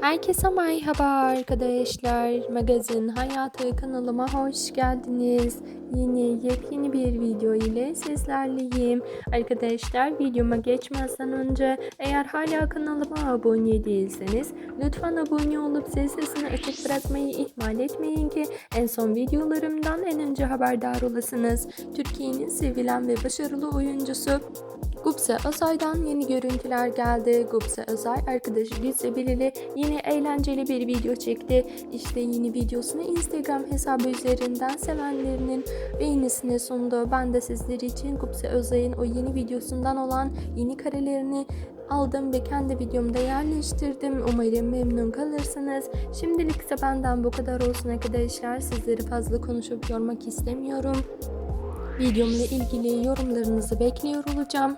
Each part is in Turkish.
Herkese merhaba arkadaşlar. Magazin Hayatı kanalıma hoş geldiniz. Yeni yepyeni bir video ile sizlerleyim. Arkadaşlar videoma geçmezden önce eğer hala kanalıma abone değilseniz lütfen abone olup zil sesini açık bırakmayı ihmal etmeyin ki en son videolarımdan en önce haberdar olasınız. Türkiye'nin sevilen ve başarılı oyuncusu Gupse Özay'dan yeni görüntüler geldi. Gupse Özay arkadaşı Gülse Bilili yine eğlenceli bir video çekti. İşte yeni videosunu Instagram hesabı üzerinden sevenlerinin beğenisine sundu. Ben de sizler için Gupse Özay'ın o yeni videosundan olan yeni karelerini aldım ve kendi videomda yerleştirdim. Umarım memnun kalırsınız. Şimdilik ise benden bu kadar olsun arkadaşlar. Sizleri fazla konuşup yormak istemiyorum. Videomla ilgili yorumlarınızı bekliyor olacağım.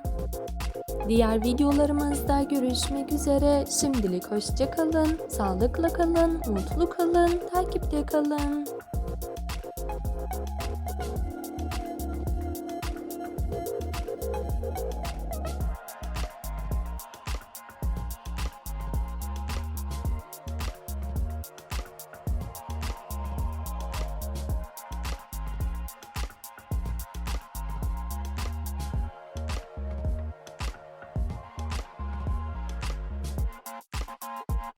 Diğer videolarımızda görüşmek üzere. Şimdilik hoşça kalın, sağlıkla kalın, mutlu kalın, takipte kalın.